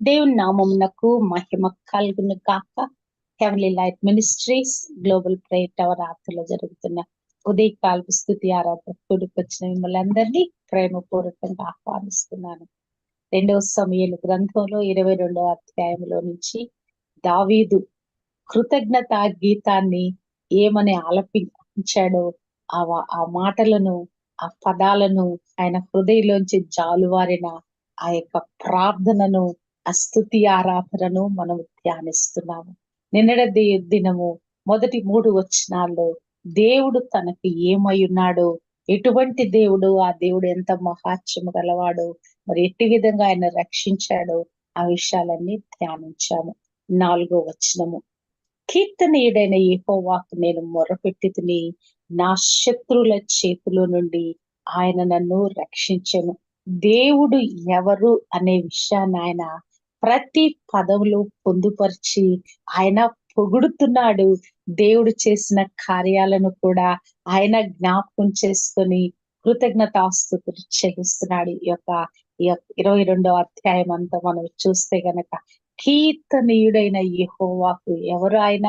దేవుని నామమునకు మహిమ కలుగును కాక heavenly light ministries global prayer tower ఆర్తలో జరుగుతున్న ఉదయకాలపు స్థుతి ఆరాధన కూడుకొచ్చిన మిమ్మల్ని అందరినీ ప్రేమపూర్వకంగా ఆహ్వానిస్తున్నాను. రెండవ సమయంలో గ్రంథంలో ఇరవై రెండవ అధ్యాయంలో నుంచి దావీదు కృతజ్ఞత గీతాన్ని ఏమని ఆలపించాడో ఆ వా- ఆ మాటలను ఆ పదాలను ఆయన హృదయలోంచి జాలువారిన ఆ యొక్క ప్రార్థనను అస్తుతి ఆరాధనను మనం ధ్యానిస్తున్నాము. నిన్నటి దినము మొదటి మూడు వచనాల్లో దేవుడు తనకి ఏమై ఉన్నాడో? ఎటువంటి దేవుడు? ఆ దేవుడు ఎంత మహాత్యము గలవాడు? మరి ఎట్టి విధంగా ఆయన రక్షించాడో ఆ విషయాలన్నీ ధ్యానించాము. నాలుగో వచనము. కీర్తనీయుడైన యెహోవాకు నేను మొరపెట్టి తిని నా శత్రువుల చేతిలో నుండి ఆయన నన్ను రక్షించను. దేవుడు ఎవరు అనే విషయాన్ని ఆయన ప్రతి పదవులు పొందుపరిచి ఆయన పొగుడుతున్నాడు. దేవుడు చేసిన కార్యాలను కూడా ఆయన జ్ఞాపకం చేసుకొని కృతజ్ఞతాస్తుతులు చెల్లిస్తున్నాడు. ఈ యొక్క ఈ యొక్క ఇరవై రెండో అధ్యాయం అంతా మనం చూస్తే గనక కీర్తనీయుడైన యహోవాకు ఎవరు ఆయన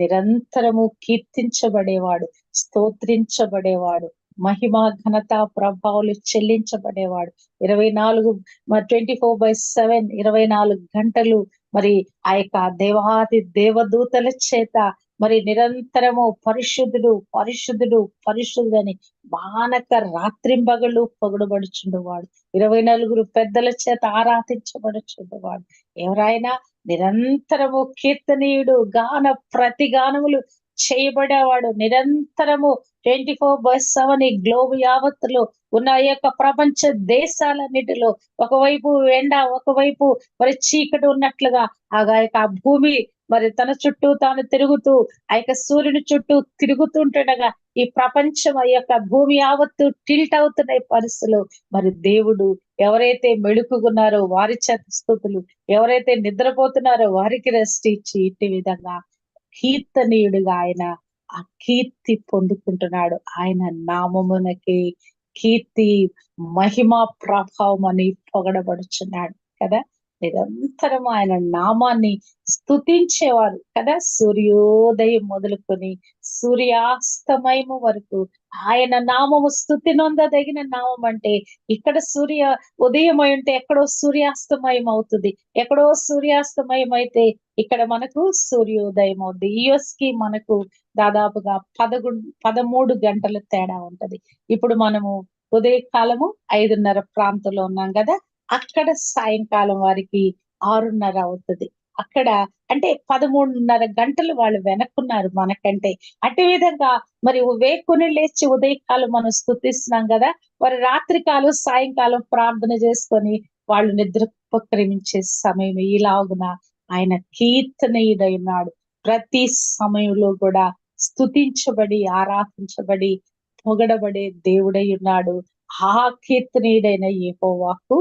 నిరంతరము కీర్తించబడేవాడు స్తోత్రించబడేవాడు. మహిమ ఘనత ప్రభావాలు చెల్లించబడేవాడు. ఇరవై నాలుగు ట్వంటీ ఫోర్ బై సెవెన్ ఇరవై నాలుగు గంటలు మరి ఆ యొక్క దేవాది దేవదూతల చేత మరి నిరంతరము పరిశుద్ధుడు పరిశుద్ధుడు పరిశుద్ధుడని మానక రాత్రింబగళ్ళు పొగడబడుచుండేవాడు. ఇరవై నలుగురు పెద్దల చేత ఆరాధించబడుచుండేవాడు. ఎవరైనా నిరంతరము కీర్తనీయుడు గాన ప్రతి గానములు చేయబడేవాడు. నిరంతరము ట్వంటీ ఫోర్ బై సెవెన్ ఈ గ్లోబ్ యావత్తులో ఉన్న ఈ యొక్క ప్రపంచ దేశాలన్నిటిలో ఒకవైపు ఎండ ఒకవైపు మరి చీకటి ఉన్నట్లుగా ఆ యొక్క ఆ భూమి మరి తన చుట్టూ తాను తిరుగుతూ ఆ యొక్క సూర్యుని చుట్టూ తిరుగుతుంటుండగా ఈ ప్రపంచం ఆ యొక్క భూమి యావత్తు టిల్ట్ అవుతున్న పరిస్థితులు. మరి దేవుడు ఎవరైతే మెడుకున్నారో వారి చేత స్థుతులు ఎవరైతే నిద్రపోతున్నారో వారికి రెస్ట్ ఇచ్చి ఇట్టి విధంగా కీర్తనీయుడుగా ఆయన ఆ కీర్తి పొందుకుంటున్నాడు. ఆయన నామమునకి కీర్తి మహిమ ప్రభావం అని పొగడబడుచున్నాడు. కదా? నిరంతరం ఆయన నామాన్ని స్తుతించేవారు కదా. సూర్యోదయం మొదలుకొని సూర్యాస్తమయము వరకు ఆయన నామము స్థుతి నొందదగిన నామం అంటే ఇక్కడ సూర్య ఉదయం అయి ఉంటే ఎక్కడో సూర్యాస్తమయం అవుతుంది. ఎక్కడో సూర్యాస్తమయం అయితే ఇక్కడ మనకు సూర్యోదయం అవుతుంది కి మనకు దాదాపుగా పదకొండు పదమూడు గంటల తేడా ఉంటది. ఇప్పుడు మనము ఉదయకాలము ఐదున్నర ప్రాంతంలో ఉన్నాం కదా. అక్కడ సాయంకాలం వారికి ఆరున్నర అవుతుంది. అక్కడ అంటే పదమూడున్నర గంటలు వాళ్ళు వెనక్కున్నారు మనకంటే. అటు విధంగా మరి వేకుని లేచి ఉదయకాలం మనం స్థుతిస్తున్నాం కదా మరి రాత్రికాలం సాయంకాలం ప్రార్థన చేసుకొని వాళ్ళు నిద్ర ఉపక్రమించే సమయం ఇలాగున ఆయన కీర్తనీయుడైనాడు. ప్రతి సమయంలో కూడా స్తుతించబడి ఆరాధించబడి పొగడబడే దేవుడై ఉన్నాడు ఆ కీర్తనీయుడైన యెహోవాకు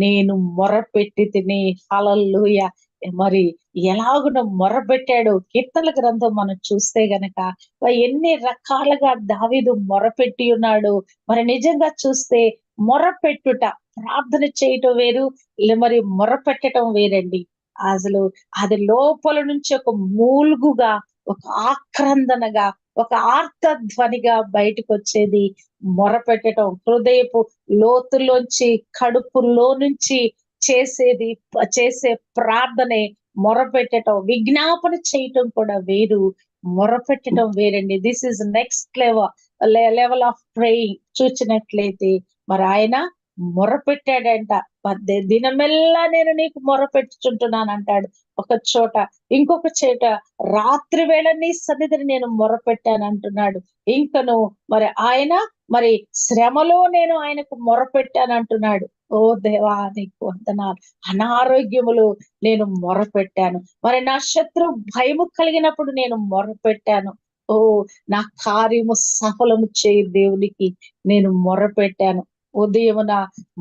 నేను మొరపెట్టి తిని హలల్లుయ మరి ఎలాగున మొరపెట్టాడు. కీర్తనల గ్రంథం మనం చూస్తే గనక ఎన్ని రకాలుగా దావీదు మొరపెట్టి ఉన్నాడు. మరి నిజంగా చూస్తే మొరపెట్టుట ప్రార్థన చేయటం వేరు మరి మొరపెట్టడం వేరండి. అసలు అది లోపల నుంచి ఒక మూలుగుగా ఒక ఆక్రందనగా ఒక ఆర్తధ్వనిగా బయటకు వచ్చేది మొరపెట్టడం హృదయపు లోతులోంచి కడుపులో నుంచి చేసేది చేసే ప్రార్థనే మొరపెట్టడం విజ్ఞాపన చేయటం కూడా వేరు. మొరపెట్టడం వేరండి. This is next level level of praying చూచినట్లయితే మరి ఆయన మొరపెట్టాడంట. పద్దె దినమెల్లా నేను నీకు మొరపెట్టుచుంటున్నాను అంటాడు ఒక చోట ఇంకొక చోట రాత్రి వేళ నీ సన్నిధిని నేను మొరపెట్టాను అంటున్నాడు. ఇంకను మరి ఆయన మరి శ్రమలో నేను ఆయనకు మొరపెట్టాను అంటున్నాడు. ఓ దేవా నీకు వందనాలు అనారోగ్యములు నేను మొరపెట్టాను. మరి నా శత్రు భయము కలిగినప్పుడు నేను మొరపెట్టాను. ఓ నా కార్యము సఫలము చేయి దేవునికి నేను మొరపెట్టాను. ఉదయమున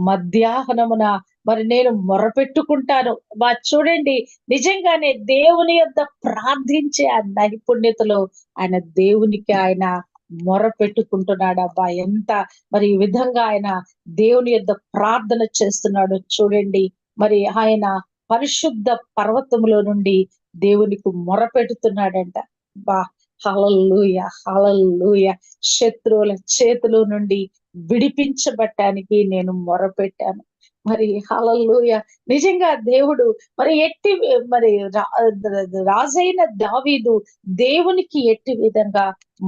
మధ్యాహ్నమున మరి నేను మొరపెట్టుకుంటాను. మా చూడండి నిజంగానే దేవుని యొక్క ప్రార్థించే ఆ నైపుణ్యతలో ఆయన దేవునికి ఆయన మొర పెట్టుకుంటున్నాడు అబ్బా ఎంత మరి ఈ విధంగా ఆయన దేవుని యొక్క ప్రార్థన చేస్తున్నాడు చూడండి. మరి ఆయన పరిశుద్ధ పర్వతములో నుండి దేవునికి మొరపెడుతున్నాడంట. బా హలల్లుయ హలల్లుయ. శత్రువుల చేతిలో నుండి విడిపించబట్టానికి నేను మొరపెట్టాను. మరి హలల్లుయ. నిజంగా దేవుడు మరి ఎట్టి మరి రాజైన దావీదు దేవునికి ఎట్టి విధంగా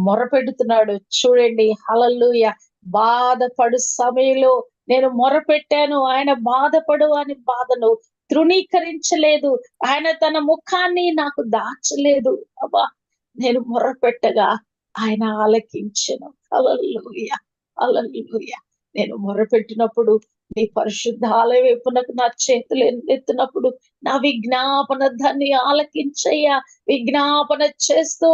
మొరపెడుతున్నాడు చూడండి. హలల్లుయ. బాధపడు సమయంలో నేను మొరపెట్టాను. ఆయన బాధపడు అని బాధను తృణీకరించలేదు. ఆయన తన ముఖాన్ని నాకు దాచలేదు. అబ్బా నేను మొరపెట్టగా ఆయన ఆలకించను. అలల్లుయ అలల్లుయ నేను మొరపెట్టినప్పుడు నీ పరిశుద్ధ ఆలయ వైపునకు నా చేతులు ఎత్తినప్పుడు నా విజ్ఞాపన దాన్ని ఆలకించయ్యా. విజ్ఞాపన చేస్తూ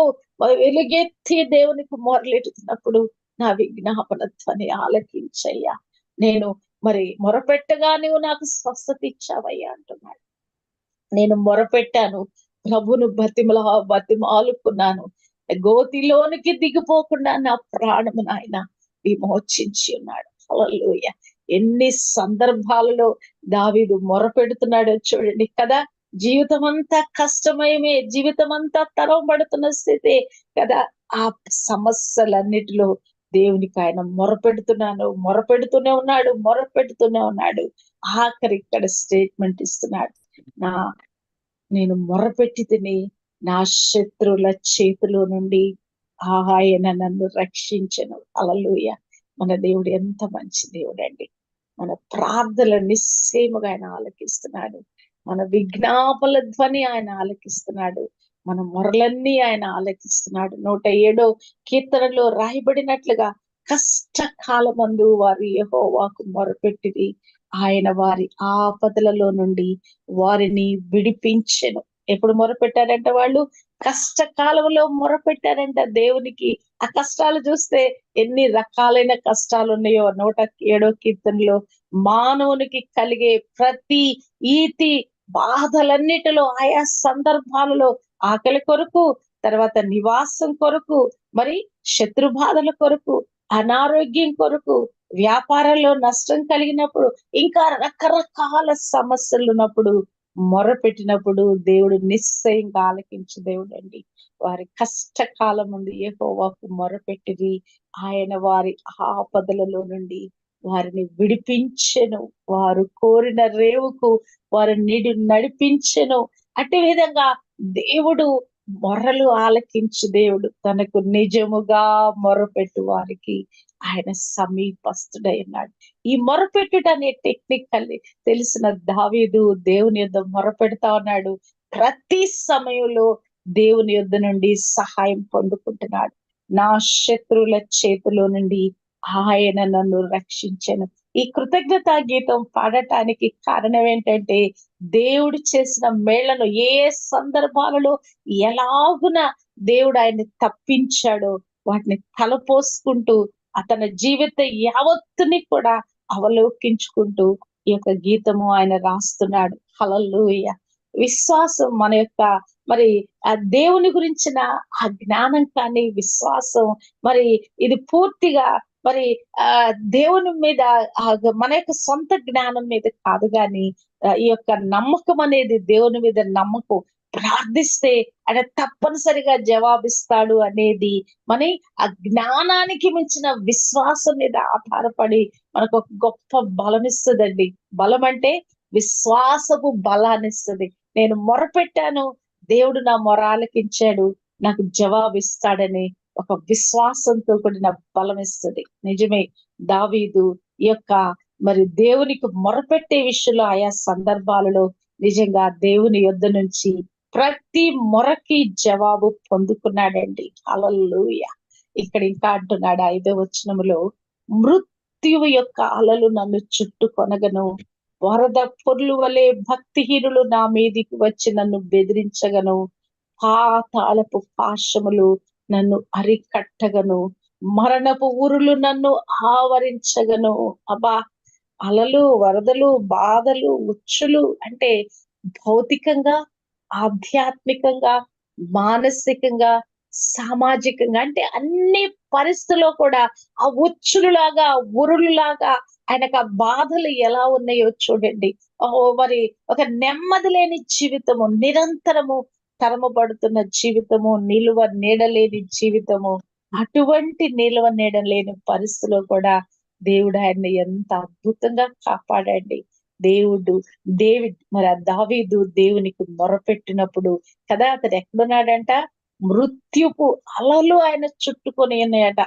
వెలుగెత్తి దేవునికి మొరలెట్టుతున్నప్పుడు నా విజ్ఞాపన ధ్వని ఆలకించయ్యా. నేను మరి మొరపెట్టగా నువ్వు నాకు స్వస్థత ఇచ్చావయ్యా అంటున్నాడు. నేను మొరపెట్టాను ప్రభును బతిమల బతిమాలుకున్నాను. గోతిలోనికి దిగిపోకుండా నా ప్రాణము నాయన విమోచించి ఉన్నాడు. అలలుయ ఎన్ని సందర్భాలలో దావీదు మొరపెడుతున్నాడో చూడండి కదా. జీవితం అంతా కష్టమయమే జీవితం అంతా తరవబడుతున్న స్థితి కదా. ఆ సమస్యలన్నిటిలో దేవునికి ఆయన మొరపెడుతున్నాను మొరపెడుతూనే ఉన్నాడు మొరపెడుతూనే ఉన్నాడు. ఆఖరి ఇక్కడ స్టేట్మెంట్ ఇస్తున్నాడు. నా నేను మొరపెట్టి తిని నా శత్రువుల చేతిలో నుండి ఆయన నన్ను రక్షించను. అలలుయ మన దేవుడు ఎంత మంచి దేవుడు అండి మన ప్రార్థనలు నిశ్చయముగా ఆయన ఆలకిస్తున్నాడు. మన విజ్ఞాపల ధ్వని ఆయన ఆలకిస్తున్నాడు. మన మొరలన్నీ ఆయన ఆలకిస్తున్నాడు. నూట ఏడో కీర్తనలో రాయబడినట్లుగా కష్టకాలమందు వారి యహోవాకు మొరపెట్టిది ఆయన వారి ఆపదలలో నుండి వారిని విడిపించెను. ఎప్పుడు మొరపెట్టారంట వాళ్ళు? కష్టకాలంలో మొరపెట్టారంట దేవునికి. ఆ కష్టాలు చూస్తే ఎన్ని రకాలైన కష్టాలు ఉన్నాయో నూట ఏడో కీర్తనలో. మానవునికి కలిగే ప్రతి ఈతి బాధలన్నిటిలో ఆయా సందర్భాలలో ఆకలి కొరకు తర్వాత నివాసం కొరకు మరి శత్రు బాధల కొరకు అనారోగ్యం కొరకు వ్యాపారంలో నష్టం కలిగినప్పుడు ఇంకా రకరకాల సమస్యలు ఉన్నప్పుడు మొరపెట్టినప్పుడు దేవుడు నిశ్చయంగా ఆలకించు దేవుడు అండి వారి కష్టకాలం ఉంది ఏహోవాకు మొరపెట్టిరి. ఆయన వారి ఆపదలలో నుండి వారిని విడిపించెను. వారు కోరిన రేవుకు వారు నిడి నడిపించెను. అట్టి విధంగా దేవుడు మొర్రలు ఆలకించి దేవుడు. తనకు నిజముగా మొరపెట్టు వారికి ఆయన సమీపస్తుడై ఉన్నాడు. ఈ మొరపెట్టుట అనే టెక్నిక్ అల్లి తెలిసిన దావీదు దేవుని యొద్ మొరపెడతా ఉన్నాడు. ప్రతి సమయంలో దేవుని యొద్ నుండి సహాయం పొందుకుంటున్నాడు. నా శత్రువుల చేతిలో నుండి ఆయన నన్ను రక్షించను. ఈ కృతజ్ఞత గీతం పాడటానికి కారణం ఏంటంటే దేవుడు చేసిన మేళ్ళను ఏ సందర్భాలలో ఎలాగున దేవుడు ఆయన్ని తప్పించాడో వాటిని తలపోసుకుంటూ అతని జీవిత యావత్తుని కూడా అవలోకించుకుంటూ ఈ యొక్క గీతము ఆయన రాస్తున్నాడు. హలల్లుయ. విశ్వాసం మన యొక్క మరి ఆ దేవుని గురించిన ఆ జ్ఞానం కానీ విశ్వాసం మరి ఇది పూర్తిగా మరి ఆ దేవుని మీద మన యొక్క సొంత జ్ఞానం మీద కాదు కానీ ఈ యొక్క నమ్మకం అనేది దేవుని మీద నమ్మకం. ప్రార్థిస్తే ఆయన తప్పనిసరిగా జవాబిస్తాడు అనేది మన ఆ జ్ఞానానికి మించిన విశ్వాసం మీద ఆధారపడి మనకు ఒక గొప్ప బలం ఇస్తుందండి బలం అంటే విశ్వాసపు బలాన్నిస్తుంది. నేను మొరపెట్టాను దేవుడు నా మొర ఆలకించాడు నాకు జవాబిస్తాడని ఒక విశ్వాసంతో కూడిన బలం ఇస్తుంది నిజమే దావీదు ఈ యొక్క మరి దేవునికి మొరపెట్టే విషయంలో ఆయా సందర్భాలలో నిజంగా దేవుని యొద్ధ నుంచి ప్రతి మొరకి జవాబు పొందుకున్నాడండి. అలలుయ ఇక్కడ ఇంకా అంటున్నాడు ఐదో వచనములో మృత్యువు యొక్క అలలు నన్ను చుట్టుకొనగను. వరద పొర్లు వలె భక్తిహీనులు నా మీదికి వచ్చి నన్ను బెదిరించగను. పాతాళపు పాశములు నన్ను అరికట్టగను. మరణపు ఊరులు నన్ను ఆవరించగను. అబ్బా! అలలు వరదలు బాధలు ఉచ్చులు అంటే భౌతికంగా ఆధ్యాత్మికంగా మానసికంగా సామాజికంగా అంటే అన్ని పరిస్థితుల్లో కూడా ఆ ఉచ్చులులాగా ఉరులులాగా ఆయనకు ఆ బాధలు ఎలా ఉన్నాయో చూడండి. ఓ మరి ఒక నెమ్మది లేని జీవితము నిరంతరము తరమబడుతున్న జీవితము నిలువ నీడలేని జీవితము అటువంటి నిలువ నీడలేని పరిస్థితుల్లో పరిస్థితిలో కూడా దేవుడు ఆయన్ని ఎంత అద్భుతంగా కాపాడండి దేవుడు దేవి మరి ఆ దావీదు దేవునికి మొరపెట్టినప్పుడు కదా అతను ఎక్కడున్నాడంట? మృత్యుపు అలలు ఆయన చుట్టుకొని ఉన్నాయట.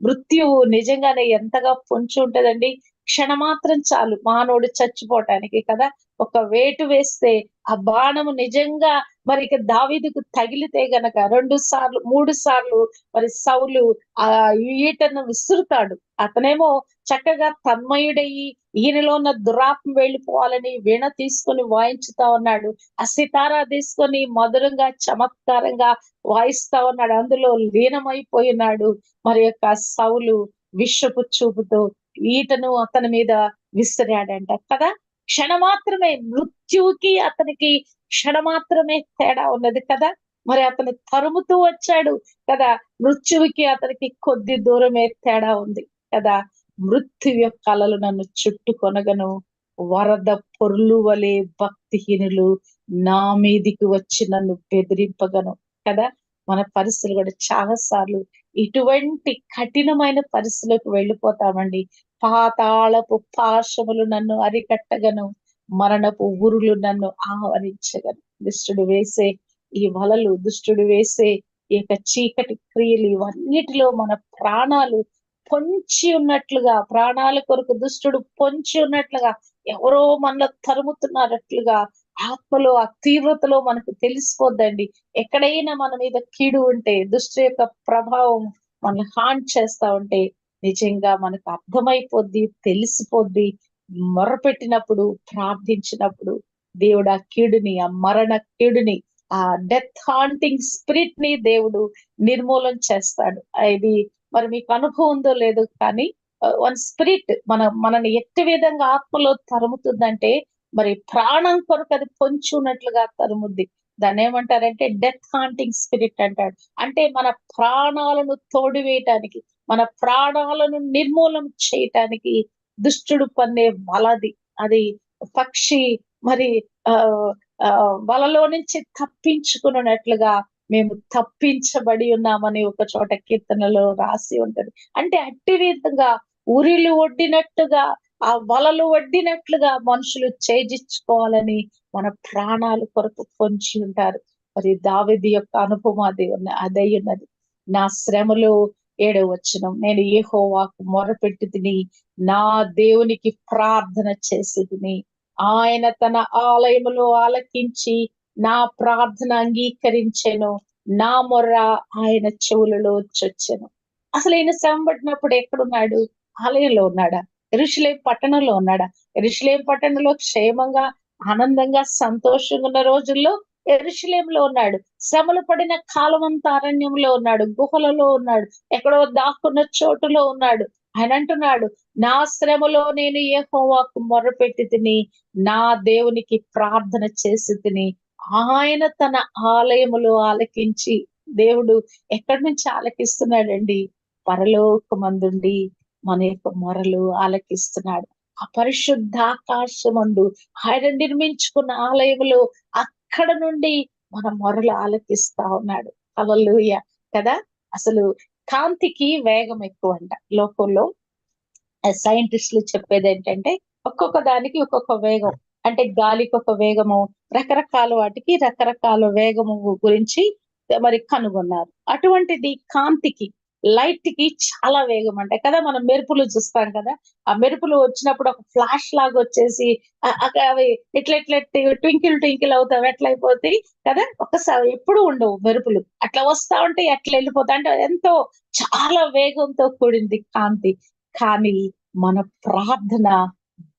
మృత్యువు నిజంగానే ఎంతగా పొంచి ఉంటదండి? క్షణమాత్రం చాలు మానవుడు చచ్చిపోవటానికి కదా? ఒక వేటు వేస్తే ఆ బాణము నిజంగా మరి ఇక దావీదుకు తగిలితే గనక రెండు సార్లు మూడు సార్లు మరి సౌలు ఆ ఈటను విసురుతాడు. అతనేమో చక్కగా తన్మయుడయ్యి ఈయనలో ఉన్న దురాత్మ వెళ్ళిపోవాలని వీణ తీసుకొని వాయించుతా ఉన్నాడు. ఆ సితారా తీసుకొని మధురంగా చమత్కారంగా వాయిస్తా ఉన్నాడు. అందులో లీనమైపోయినాడు మరి యొక్క సౌలు విషపు చూపుతో ఈటను అతని మీద విసిరాడంట. కదా? క్షణమాత్రమే మృత్యువుకి అతనికి క్షణమాత్రమే తేడా ఉన్నది కదా? మరి అతను తరుముతూ వచ్చాడు కదా? మృత్యువుకి అతనికి కొద్ది దూరమే తేడా ఉంది కదా? మృత్యు యొక్క కళలు నన్ను చుట్టుకొనగను. వరద పొర్లు వలె భక్తిహీనులు నా మీదికి వచ్చి నన్ను బెదిరింపగను. కదా? మన పరిస్థితులు కూడా చాలా సార్లు ఇటువంటి కఠినమైన పరిస్థితులకు వెళ్ళిపోతామండి. పాతాళపు పాశములు నన్ను అరికట్టగను. మరణపు ఊరులు నన్ను ఆవరించగను. దుష్టుడు వేసే ఈ వలలు దుష్టుడు వేసే ఈ యొక్క చీకటి క్రియలు ఇవన్నిటిలో మన ప్రాణాలు పొంచి ఉన్నట్లుగా ప్రాణాల కొరకు దుష్టుడు పొంచి ఉన్నట్లుగా ఎవరో మనలో తరుముతున్నారట్లుగా ఆత్మలో ఆ తీవ్రతలో మనకు తెలిసిపోద్దండి. ఎక్కడైనా మన మీద కీడు ఉంటే దుష్టు యొక్క ప్రభావం మనల్ని హాన్ చేస్తా ఉంటే నిజంగా మనకు అర్థమైపోద్ది తెలిసిపోద్ది. మొరపెట్టినప్పుడు ప్రార్థించినప్పుడు దేవుడు ఆ కీడుని ఆ మరణ కీడుని ఆ డెత్ హాంటింగ్ స్పిరిట్ని దేవుడు నిర్మూలన చేస్తాడు. ఇది మరి మీకు అనుభవం ఉందో లేదో కానీ వన్ స్పిరిట్ మన మనని ఎట్టి విధంగా ఆత్మలో తరుముతుందంటే మరి ప్రాణం కొరకు అది పొంచి ఉన్నట్లుగా తరుముద్ది. దాన్ని ఏమంటారంటే డెత్ హాంటింగ్ స్పిరిట్ అంటాడు అంటే మన ప్రాణాలను తోడివేయటానికి మన ప్రాణాలను నిర్మూలన చేయటానికి దుష్టుడు పన్నే వలది. అది పక్షి మరి ఆ వలలో నుంచి తప్పించుకున్నట్లుగా మేము తప్పించబడి ఉన్నామని ఒక చోట కీర్తనలో రాసి ఉంటది. అంటే అట్టి విధంగా ఉరిలు ఒడ్డినట్టుగా ఆ వలలు వడ్డినట్లుగా మనుషులు చేజిచ్చుకోవాలని మన ప్రాణాలు కొరకు పొంచి ఉంటారు. మరి దావిది యొక్క అనుభవం అది అదై ఉన్నది. నా శ్రమలు ఏడో వచ్చిన నేను ఏహోవాకు మొరపెట్టి తిని నా దేవునికి ప్రార్థన చేసి తిని ఆయన తన ఆలయములో ఆలకించి నా ప్రార్థన అంగీకరించాను నా మొర్ర ఆయన చెవులలో చొచ్చాను. అసలు ఆయన శ్రమ పట్టినప్పుడు ఎక్కడున్నాడు? ఆలయంలో ఉన్నాడా? ఎరుషులేం పట్టణంలో ఉన్నాడా? ఎరుషులేం పట్టణంలో క్షేమంగా ఆనందంగా సంతోషంగా ఉన్న రోజుల్లో ఎరుషులేంలో ఉన్నాడు. శ్రమలు పడిన కాలం అంతా అరణ్యంలో ఉన్నాడు. గుహలలో ఉన్నాడు. ఎక్కడో దాక్కున్న చోటులో ఉన్నాడు. ఆయన అంటున్నాడు నా శ్రమలో నేను ఏ హోవాకు మొర్రపెట్టి తిని నా దేవునికి ప్రార్థన చేసి తిని ఆయన తన ఆలయములో ఆలకించి దేవుడు ఎక్కడి నుంచి ఆలకిస్తున్నాడండి? పరలోకమందుండి మన యొక్క మొరలు ఆలకిస్తున్నాడు. ఆ పరిశుద్ధాకాశమందు ఆయన నిర్మించుకున్న ఆలయములో అక్కడ నుండి మన మొరలు ఆలకిస్తా ఉన్నాడు. అవల్లుయ కదా? అసలు కాంతికి వేగం ఎక్కువ అంట లోకంలో సైంటిస్టులు చెప్పేది ఏంటంటే ఒక్కొక్క దానికి ఒక్కొక్క వేగం. అంటే గాలికి ఒక వేగము రకరకాల వాటికి రకరకాల వేగము గురించి మరి కనుగొన్నారు. అటువంటిది కాంతికి లైట్కి చాలా వేగం అంటే కదా మనం మెరుపులు చూస్తాం కదా ఆ మెరుపులు వచ్చినప్పుడు ఒక ఫ్లాష్ లాగా వచ్చేసి అవి ఇట్లా ఇట్లా ట్వింకిల్ ట్వింకిల్ అవుతావు ఎట్లా అయిపోతాయి కదా? ఒకసారి ఎప్పుడు ఉండవు మెరుపులు. అట్లా వస్తా ఉంటే ఎట్లా వెళ్ళిపోతా అంటే ఎంతో చాలా వేగంతో కూడింది కాంతి. కానీ మన ప్రార్థన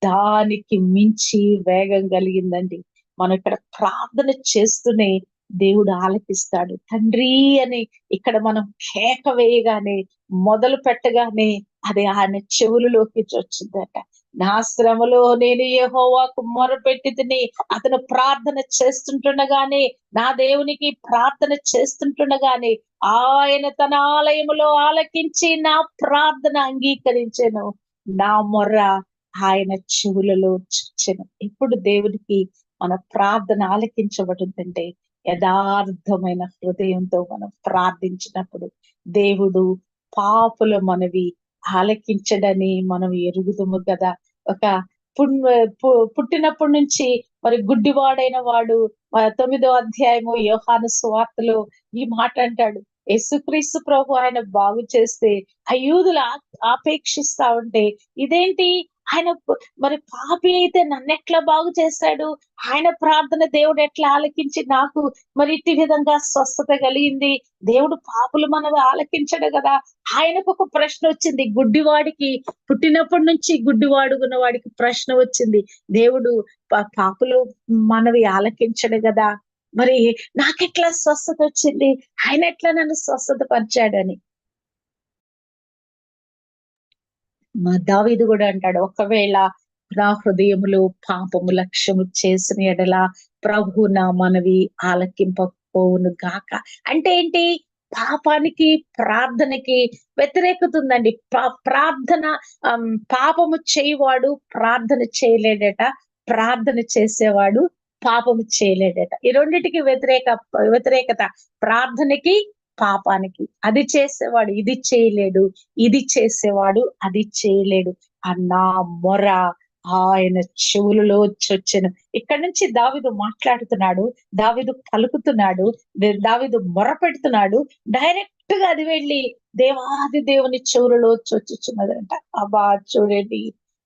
దానికి మించి వేగం కలిగిందండి. మనం ఇక్కడ ప్రార్థన చేస్తూనే దేవుడు ఆలకిస్తాడు. తండ్రి అని ఇక్కడ మనం కేక వేయగానే మొదలు పెట్టగానే అది ఆయన చెవులలోకి వచ్చిందట. నా శ్రమలో నేను యెహోవాకు మొరపెట్టి తిని అతను ప్రార్థన చేస్తుంటుండగానే నా దేవునికి ప్రార్థన చేస్తుంటుండగానే ఆయన తన ఆలయములో ఆలకించి నా ప్రార్థన అంగీకరించాను. నా మొర్ర ఆయన చెవులలో చుచ్చెను. ఇప్పుడు దేవుడికి మన ప్రార్థన ఆలకించబడుతుందంటే యథార్థమైన హృదయంతో మనం ప్రార్థించినప్పుడు దేవుడు పాపుల మనవి ఆలకించడని మనం ఎరుగుదుము కదా. ఒక పు- పుట్టినప్పటి నుంచి మరి గుడ్డివాడైన వాడు తొమ్మిదో అధ్యాయము యోహాను స్వార్తలో ఈ మాట అంటాడు. యేసుక్రీస్తు ప్రభు ఆయన బాగు చేస్తే ఆ యూదులు ఆపేక్షిస్తా ఉంటే ఇదేంటి? ఆయన మరి పాపి అయితే నన్ను ఎట్లా బాగు చేశాడు ఆయన ప్రార్థన దేవుడు ఎట్లా ఆలకించి నాకు మరి ఇట్టి విధంగా స్వస్థత కలిగింది? దేవుడు పాపులు మనవి ఆలకించడు కదా? ఆయనకు ఒక ప్రశ్న వచ్చింది. గుడ్డివాడికి పుట్టినప్పటి నుంచి గుడ్డివాడుకున్న వాడికి ప్రశ్న వచ్చింది. దేవుడు పాపులు మనవి ఆలకించడు కదా? మరి నాకెట్లా స్వస్థత వచ్చింది? ఆయన ఎట్లా నన్ను స్వస్థత పరిచాడని? దావీదు కూడా అంటాడు ఒకవేళ నా హృదయములు పాపము లక్ష్యము చేసిన ఎడల ప్రభు నా మనవి ఆలకింపకపోవును గాక. అంటే ఏంటి? పాపానికి ప్రార్థనకి వ్యతిరేకత ఉందండి పా- ప్రార్థన పాపము చేయవాడు ప్రార్థన చేయలేడట ప్రార్థన చేసేవాడు పాపము చేయలేడట. ఈ రెండింటికి వ్యతిరేక వ్యతిరేకత. ప్రార్థనకి పాపానికి. అది చేసేవాడు ఇది చేయలేడు ఇది చేసేవాడు అది చేయలేడు. అన్నా మొర ఆయన చెవులలో వచ్చొచ్చెను ఇక్కడ నుంచి దావిదు మాట్లాడుతున్నాడు దావిదు పలుకుతున్నాడు దావిదు మొర పెడుతున్నాడు. డైరెక్ట్గా అది వెళ్ళి దేవాది దేవుని చెవులలో వచ్చొచ్చుచున్నదంట అబ్బా చూడండి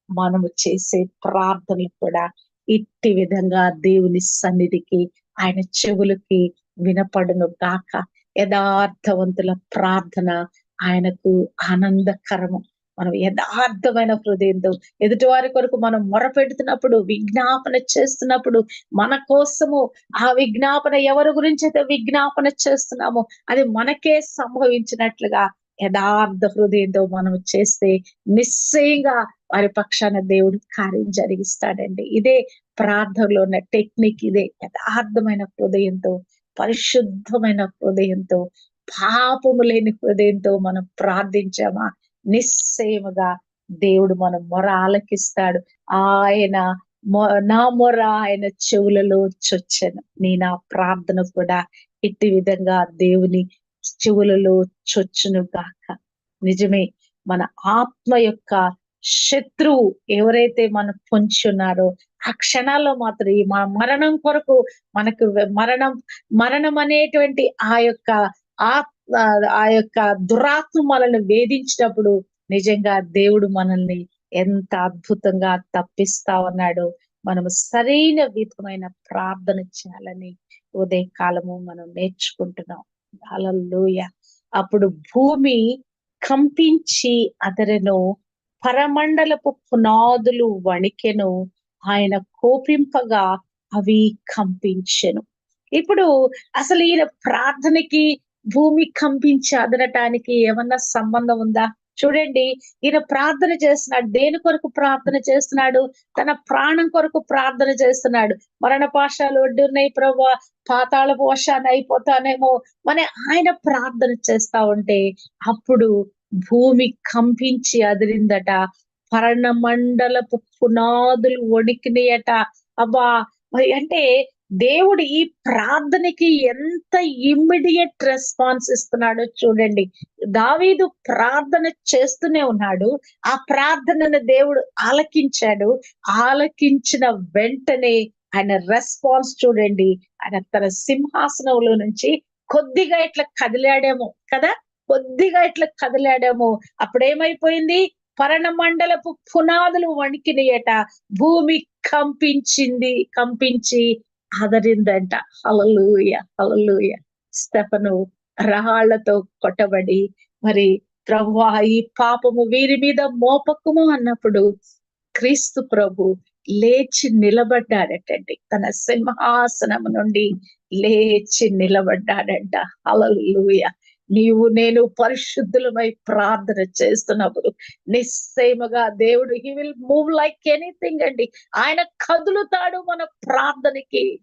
మనము చేసే ప్రార్థనలు కూడా ఇట్టి విధంగా దేవుని సన్నిధికి ఆయన చెవులకి వినపడును గాక. యథార్థవంతుల ప్రార్థన ఆయనకు ఆనందకరము. మనం యథార్థమైన హృదయంతో ఎదుటివారి కొరకు మనం మొరపెడుతున్నప్పుడు విజ్ఞాపన చేస్తున్నప్పుడు మన కోసము ఆ విజ్ఞాపన ఎవరి గురించి అయితే విజ్ఞాపన చేస్తున్నామో అది మనకే సంభవించినట్లుగా యథార్థ హృదయంతో మనం చేస్తే నిశ్చయంగా వారి పక్షాన దేవుడు కార్యం జరిగిస్తాడండి. ఇదే ప్రార్థనలో ఉన్న టెక్నిక్ ఇదే యథార్థమైన హృదయంతో పరిశుద్ధమైన హృదయంతో పాపము లేని హృదయంతో మనం ప్రార్థించామా? నిశ్చయముగా దేవుడు మన మొర ఆలకిస్తాడు. ఆయన మొ- నా మొర ఆయన చెవులలో చొచ్చెను. నీ నా ప్రార్థన కూడా ఇట్టి విధంగా దేవుని చెవులలో చొచ్చును గాక. నిజమే మన ఆత్మ యొక్క శత్రువు ఎవరైతే మనం పొంచున్నారో ఆ క్షణాల్లో మాత్రం ఈ మరణం కొరకు మనకు మరణం మరణం అనేటువంటి ఆ యొక్క ఆత్మ ఆ యొక్క దురాత్మ మనల్ని వేధించినప్పుడు నిజంగా దేవుడు మనల్ని ఎంత అద్భుతంగా తప్పిస్తా ఉన్నాడు మనము సరైన విధమైన ప్రార్థన చేయాలని ఉదయ కాలము మనం నేర్చుకుంటున్నాం. అలల్లోయ అప్పుడు భూమి కంపించి అతను పరమండలపు పునాదులు వణికెను ఆయన కోపింపగా అవి కంపించెను. ఇప్పుడు అసలు ఈయన ప్రార్థనకి భూమి కంపించదనటానికి ఏమన్నా సంబంధం ఉందా? చూడండి ఈయన ప్రార్థన చేస్తున్నాడు. దేని కొరకు ప్రార్థన చేస్తున్నాడు? తన ప్రాణం కొరకు ప్రార్థన చేస్తున్నాడు. మరణ పాశాలు ఒడ్డున్నాయి ప్రభా. పాతాళ పోషాన్ని అయిపోతానేమో మరి ఆయన ప్రార్థన చేస్తా ఉంటే అప్పుడు భూమి కంపించి అదిరిందట పర్ణమండలపు పునాదులు వణికినయట. అబ్బా మరి అంటే దేవుడు ఈ ప్రార్థనకి ఎంత ఇమ్మీడియట్ రెస్పాన్స్ ఇస్తున్నాడో చూడండి. దావీదు ప్రార్థన చేస్తూనే ఉన్నాడు. ఆ ప్రార్థనను దేవుడు ఆలకించాడు. ఆలకించిన వెంటనే ఆయన రెస్పాన్స్ చూడండి. ఆయన తన సింహాసనంలో నుంచి కొద్దిగా ఇట్లా కదిలాడేమో కదా? కొద్దిగా ఇట్లా కదిలాడేమో. అప్పుడేమైపోయింది? పరణమండలపు పునాదులు వణికినయట. భూమి కంపించింది కంపించి అదరిందంట. అలలుయ అలలుయ స్టెఫను రాళ్ళతో కొట్టబడి మరి ప్రభు ఈ పాపము వీరి మీద మోపకము అన్నప్పుడు క్రీస్తు ప్రభు లేచి నిలబడ్డాడటండి. తన సింహాసనం నుండి లేచి నిలబడ్డాడంట. అలలుయ నీవు నేను పరిశుద్ధులమై ప్రార్థన చేస్తున్నప్పుడు నిశ్చయముగా దేవుడు he will move like anything అండి. ఆయన కదులుతాడు మన ప్రార్థనకి.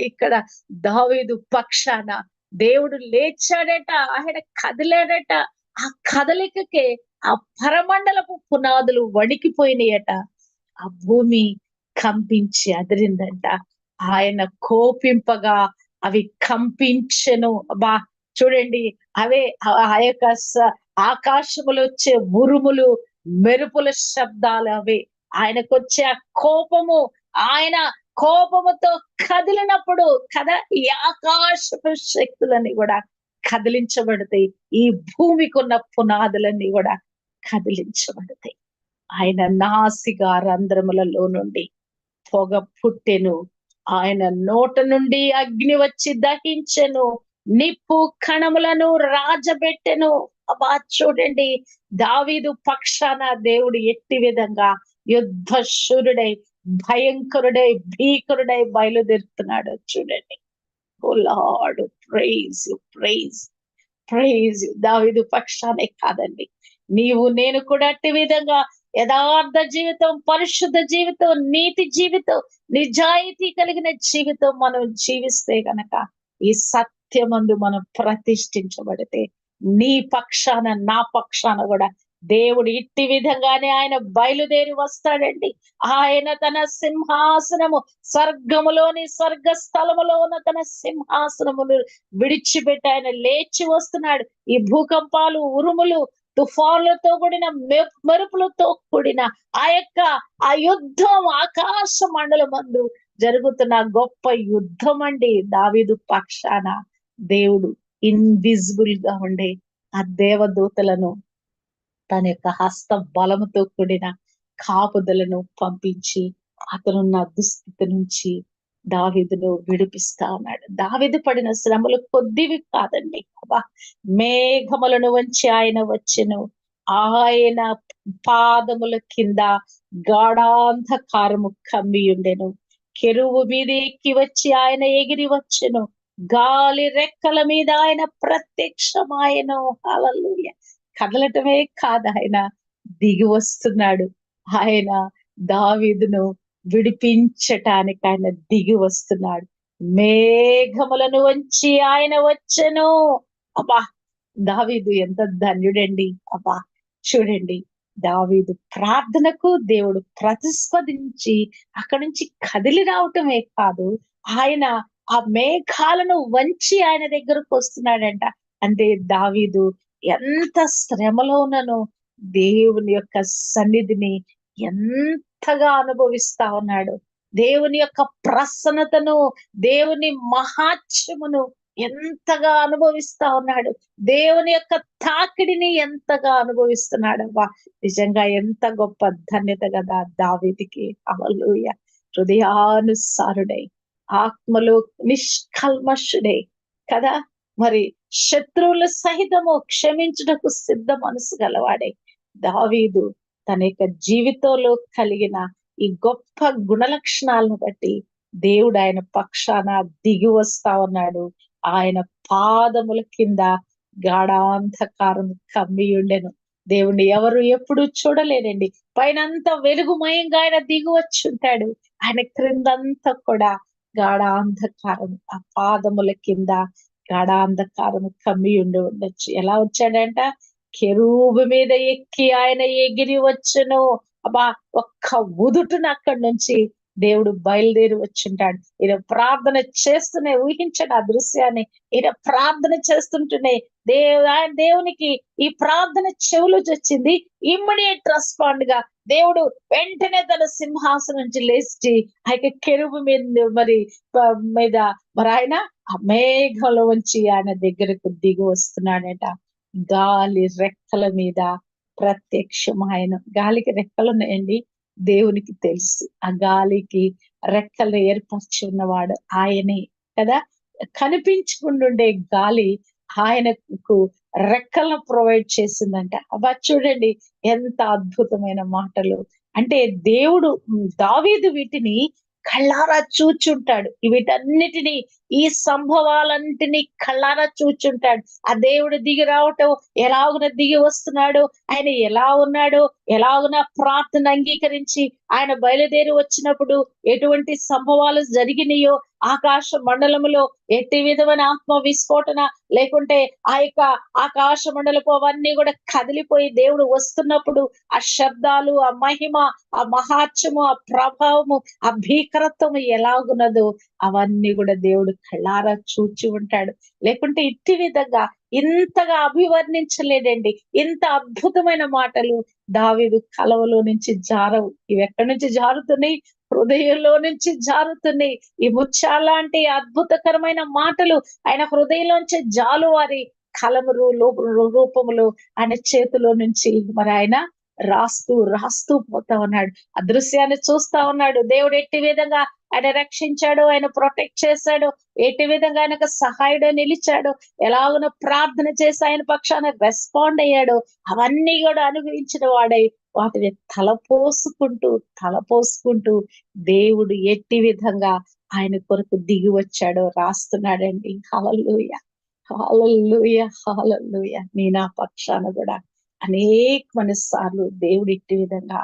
ఇక్కడ దావీదు పక్షాన దేవుడు లేచాడట ఆయన కదిలాడట. ఆ కదలికకే ఆ పరమండలపు పునాదులు వణికిపోయినాయట. ఆ భూమి కంపించి అదిరిందంట. ఆయన కోపింపగా అవి కంపించెను. బా చూడండి అవే ఆ యొక్క ఆకాశములు వచ్చే ఉరుములు మెరుపుల శబ్దాలు అవే. ఆయనకు వచ్చే ఆ కోపము ఆయన కోపముతో కదిలినప్పుడు కదా ఈ ఆకాశపు శక్తులన్నీ కూడా కదిలించబడతాయి. ఈ భూమికి ఉన్న పునాదులన్నీ కూడా కదిలించబడతాయి. ఆయన నాసిగా రంధ్రములలో నుండి పొగ పుట్టెను. ఆయన నోట నుండి అగ్ని వచ్చి దహించెను నిప్పు కణములను రాజబెట్టెను. అబ్బా చూడండి దావీదు పక్షాన దేవుడు ఎట్టి విధంగా యుద్ధ శూరుడై భయంకరుడై భీకరుడై బయలుదేరుతున్నాడు చూడండి. ఓ ప్రైజ్ ప్రైజ్ ప్రైజ్ దావీదు పక్షానే కాదండి. నీవు నేను కూడా అట్టి విధంగా యథార్థ జీవితం పరిశుద్ధ జీవితం నీతి జీవితం నిజాయితీ కలిగిన జీవితం మనం జీవిస్తే గనక ఈ సత్యమందు మనం ప్రతిష్ఠించబడితే నీ పక్షాన నా పక్షాన కూడా దేవుడు ఇట్టి విధంగానే ఆయన బయలుదేరి వస్తాడండి. ఆయన తన సింహాసనము స్వర్గములోని స్వర్గ స్థలములో ఉన్న తన సింహాసనమును విడిచిపెట్టి ఆయన లేచి వస్తున్నాడు. ఈ భూకంపాలు ఉరుములు తుఫాన్లతో కూడిన మెరుపులతో కూడిన ఆ యొక్క ఆ యుద్ధం ఆకాశ మండలమందు జరుగుతున్న గొప్ప యుద్ధం అండి దావీదు పక్షాన. దేవుడు ఇన్విజిబుల్గా ఉండే ఆ దేవదూతలను తన యొక్క హస్త బలముతో కూడిన కాపుదలను పంపించి అతనున్న దుస్థితి నుంచి దావిదును విడిపిస్తా ఉన్నాడు దావిదు పడిన శ్రమలు కొద్దివి కాదండి అబ్బా మేఘములను వంచి ఆయన వచ్చెను. ఆయన పాదముల కింద గాఢాంధకారము కమ్మి ఉండెను కెరువు మీద ఎక్కి వచ్చి ఆయన ఎగిరి వచ్చెను. గాలి రెక్కల మీద ఆయన ప్రత్యక్షమాయను. హల్లెలూయా. కదలటమే కాదు ఆయన. దిగి వస్తున్నాడు. ఆయన దావీదును విడిపించటానికి ఆయన దిగి వస్తున్నాడు. మేఘములను వంచి ఆయన వచ్చను. అబ్బా దావీదు ఎంత ధన్యుడండి. అబ్బా చూడండి దావీదు ప్రార్థనకు దేవుడు ప్రతిస్పదించి అక్కడి నుంచి కదిలి రావటమే కాదు ఆయన ఆ మేఘాలను వంచి ఆయన దగ్గరకు వస్తున్నాడంట. అంటే దావీదు ఎంత శ్రమలో ఉన్ననో దేవుని యొక్క సన్నిధిని ఎంత ఎంతగా అనుభవిస్తా ఉన్నాడు. దేవుని యొక్క ప్రసన్నతను దేవుని మహాత్యమును ఎంతగా అనుభవిస్తా ఉన్నాడు. దేవుని యొక్క తాకిడిని ఎంతగా అనుభవిస్తున్నాడు అబ్బా. నిజంగా ఎంత గొప్ప ధన్యత కదా దావిదికి. అవలుయ హృదయానుసారుడై ఆత్మలో నిష్కల్మషుడై కదా. మరి శత్రువుల సహితము క్షమించుటకు సిద్ధ మనసు గలవాడే. దావీదు తన యొక్క జీవితంలో కలిగిన ఈ గొప్ప గుణ లక్షణాలను బట్టి దేవుడు ఆయన పక్షాన దిగి వస్తా ఉన్నాడు. ఆయన పాదముల కింద గాఢాంధకారం కమ్మి ఉండెను దేవుణ్ణి ఎవరు ఎప్పుడు చూడలేదండి. పైనంతా వెలుగుమయంగా ఆయన దిగి వచ్చి ఉంటాడు ఆయన క్రిందంతా కూడా గాఢాంధకారం ఆ పాదముల కింద గాఢాంధకారం కమ్మి ఉండి ఉండొచ్చు. ఎలా వచ్చాడంట? కెరూబు మీద ఎక్కి ఆయన ఎగిరి వచ్చును. అబ్బా ఒక్క ఉదుటున అక్కడి నుంచి దేవుడు బయలుదేరి వచ్చుంటాడు. ఈయన ప్రార్థన చేస్తూనే ఊహించండి ఆ దృశ్యాన్ని. ఈయన ప్రార్థన చేస్తుంటేనే దేవు ఆయన దేవునికి ఈ ప్రార్థన చెవులు వచ్చింది ఇమ్మీడియట్ రెస్పాండ్గా దేవుడు వెంటనే తన సింహాసనం నుంచి లేచి ఆ యొక్క కెరువు మీద మరి మీద మరి ఆయన ఆ మేఘంలో ఉంచి ఆయన దగ్గరకు దిగి వస్తున్నాడట. గాలి రెక్కల మీద ప్రత్యక్షం ఆయన గాలికి రెక్కలు ఉన్నాయండి దేవునికి తెలుసు. ఆ గాలికి రెక్కలు ఏర్పరిచి ఉన్నవాడు ఆయనే కదా. కనిపించకుండుండే గాలి ఆయనకు రెక్కలను ప్రొవైడ్ చేసిందంట. అబ్బా చూడండి ఎంత అద్భుతమైన మాటలు. అంటే దేవుడు దావీదు వీటిని కళ్ళారా చూచుంటాడు. వీటన్నిటిని ఈ సంభవాలంటిని కళ్ళారా చూచుంటాడు. ఆ దేవుడు దిగి రావటం ఎలాగున దిగి వస్తున్నాడు? ఆయన ఎలా ఉన్నాడు? ఎలాగున ప్రార్థన అంగీకరించి ఆయన బయలుదేరి వచ్చినప్పుడు ఎటువంటి సంభవాలు జరిగినాయో ఆకాశ మండలములో ఎట్టి విధమైన ఆత్మ విస్ఫోటన లేకుంటే ఆ యొక్క ఆకాశ మండలపు అవన్నీ కూడా కదిలిపోయి దేవుడు వస్తున్నప్పుడు ఆ శబ్దాలు ఆ మహిమ ఆ మహాత్యము ఆ ప్రభావము ఆ భీకరత్వము ఎలాగున్నదో అవన్నీ కూడా దేవుడు కళ్ళారా చూచి ఉంటాడు. లేకుంటే ఇట్టి విధంగా ఇంతగా అభివర్ణించలేడండి ఇంత అద్భుతమైన మాటలు దావీదు కలవలో నుంచి జారవు. ఇవి ఎక్కడి నుంచి జారుతున్నాయి? హృదయంలో నుంచి జారుతున్నాయి. ఈ ముచ్చాలాంటి అద్భుతకరమైన మాటలు ఆయన హృదయంలోంచి జాలువారి కలము రూపములు ఆయన చేతిలో నుంచి మరి ఆయన రాస్తూ రాస్తూ పోతా ఉన్నాడు. ఆ దృశ్యాన్ని చూస్తా ఉన్నాడు. దేవుడు ఎట్టి విధంగా ఆయన రక్షించాడు ఆయన ప్రొటెక్ట్ చేశాడు ఎట్టి విధంగా ఆయనకు సహాయుడు నిలిచాడు ఎలాగున ప్రార్థన చేసి ఆయన పక్షాన రెస్పాండ్ అయ్యాడు అవన్నీ కూడా అనుభవించిన వాడై వాటిని తలపోసుకుంటూ తలపోసుకుంటూ దేవుడు ఎట్టి విధంగా ఆయన కొరకు దిగి వచ్చాడో రాస్తున్నాడండి. హాలూయ హాలూయ హాలూయ నీ నా పక్షాన కూడా అనేక సార్లు దేవుడు ఇట్టి విధంగా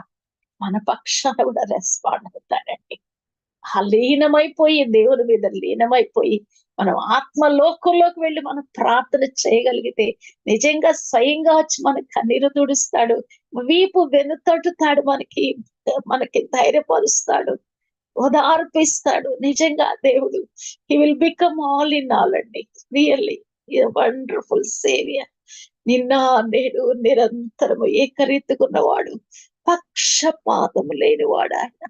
మన పక్షాన కూడా రెస్పాండ్ అవుతాడండి. లీనమైపోయి దేవుని మీద లీనమైపోయి మనం ఆత్మ లోకంలోకి వెళ్ళి మనం ప్రార్థన చేయగలిగితే నిజంగా స్వయంగా వచ్చి మన కన్నీరు తుడుస్తాడు వీపు వెనుతట్టుతాడు మనకి మనకి ధైర్యపరుస్తాడు ఉదార్పిస్తాడు నిజంగా దేవుడు he will become all in all అండి. రియల్లీ వండర్ఫుల్ సేవియర్ నిన్న నేడు నిరంతరము ఏకరీతికున్నవాడు పక్షపాతము లేనివాడు ఆయన.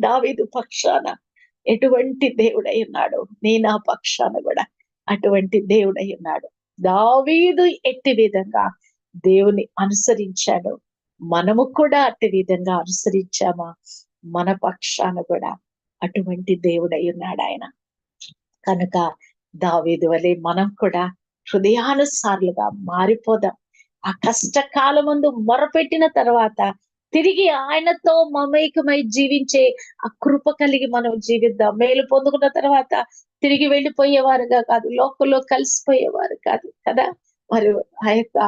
దావీదు పక్షాన ఎటువంటి దేవుడై ఉన్నాడు? నీ నా పక్షాన కూడా అటువంటి దేవుడై ఉన్నాడు. దావీదు ఎట్టి విధంగా దేవుని అనుసరించాడు? మనము కూడా అట్టి విధంగా అనుసరించామా? మన పక్షాన కూడా అటువంటి దేవుడై ఉన్నాడు ఆయన. కనుక దావీదు వలె మనం కూడా హృదయానుసార్లుగా మారిపోదాం. ఆ కష్టకాలం ముందు మొరపెట్టిన తర్వాత తిరిగి ఆయనతో మమైకమై జీవించే ఆ కృప కలిగి మనం జీవిద్దాం. మేలు పొందుకున్న తర్వాత తిరిగి వెళ్ళిపోయేవారుగా కాదు లోకల్లో కలిసిపోయేవారు కాదు కదా? మరి ఆ యొక్క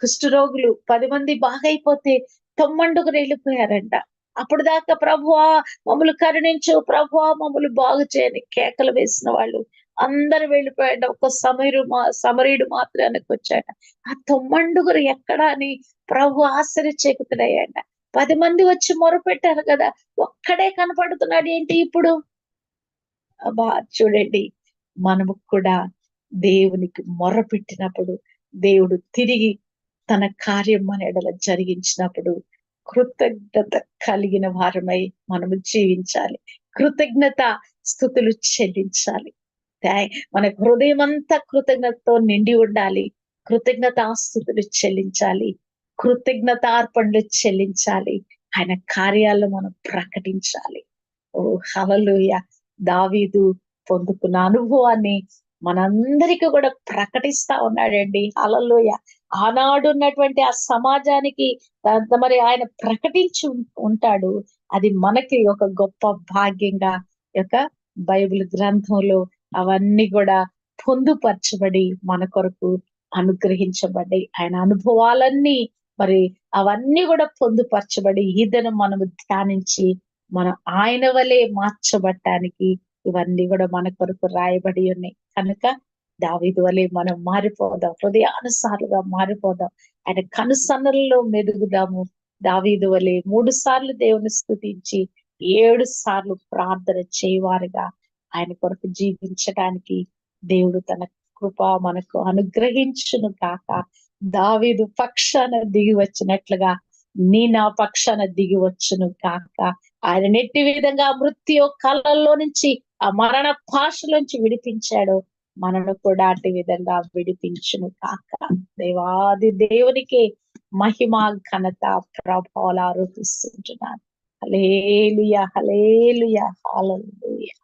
కుష్ఠరోగులు పది మంది బాగైపోతే తొమ్మండుకు వెళ్ళిపోయారంట. అప్పుడు దాకా ప్రభువా మమ్మల్ని కరుణించు ప్రభువా మమ్మల్ని బాగు చేయని కేకలు వేసిన వాళ్ళు అందరు వెళ్ళిపోయాడు ఒక సమీరు మా సమరీడు మాత్రానికి వచ్చాడు ఆ తొమ్మండుగురు ఎక్కడా అని ప్రభు ఆశ్చర్యచేకుతున్నాయంట పది మంది వచ్చి మొరపెట్టారు కదా ఒక్కడే కనపడుతున్నాడు ఏంటి ఇప్పుడు? బా చూడండి మనము కూడా దేవునికి మొరపెట్టినప్పుడు దేవుడు తిరిగి తన కార్యం మన ఎడల జరిగించినప్పుడు కృతజ్ఞత కలిగిన వారమై మనము జీవించాలి. కృతజ్ఞత స్థుతులు చెల్లించాలి. మన హృదయం అంతా కృతజ్ఞతతో నిండి ఉండాలి. కృతజ్ఞత స్థుతులు చెల్లించాలి. కృతజ్ఞతార్పణలు చెల్లించాలి. ఆయన కార్యాలు మనం ప్రకటించాలి. ఓ హలలుయ దావీదు పొందుకున్న అనుభవాన్ని మనందరికీ కూడా ప్రకటిస్తా ఉన్నాడండి. అలలోయ ఆనాడు ఉన్నటువంటి ఆ సమాజానికి మరి ఆయన ప్రకటించి ఉంటాడు. అది మనకి ఒక గొప్ప భాగ్యంగా యొక్క బైబిల్ గ్రంథంలో అవన్నీ కూడా పొందుపరచబడి మన కొరకు అనుగ్రహించబడి ఆయన అనుభవాలన్నీ మరి అవన్నీ కూడా పొందుపరచబడి ఈదను మనము ధ్యానించి మనం ఆయన వలె మార్చబట్టానికి ఇవన్నీ కూడా మన కొరకు రాయబడి ఉన్నాయి. కనుక దావిది వలె మనం మారిపోదాం. హృదయానుసారులుగా మారిపోదాం. ఆయన కనుసన్నలలో మెదుగుదాము. దావీదు వలె మూడు సార్లు దేవుని స్థుతించి ఏడు సార్లు ప్రార్థన చేయవారుగా ఆయన కొరకు జీవించడానికి దేవుడు తన కృప మనకు అనుగ్రహించును కాక దావీదు పక్షాన దిగి వచ్చినట్లుగా నీ నా పక్షాన దిగి వచ్చును కాక. ఆయన నెట్టి విధంగా మృత్యు కళల్లో నుంచి ఆ మరణ భాషలోంచి విడిపించాడు. మనను కూడా అటు విధంగా విడిపించును కాక. దేవాది దేవునికి మహిమ ఘనత ప్రభావాలు ఆరోపిస్తుంటున్నాను. Hallelujah hallelujah హాలూయ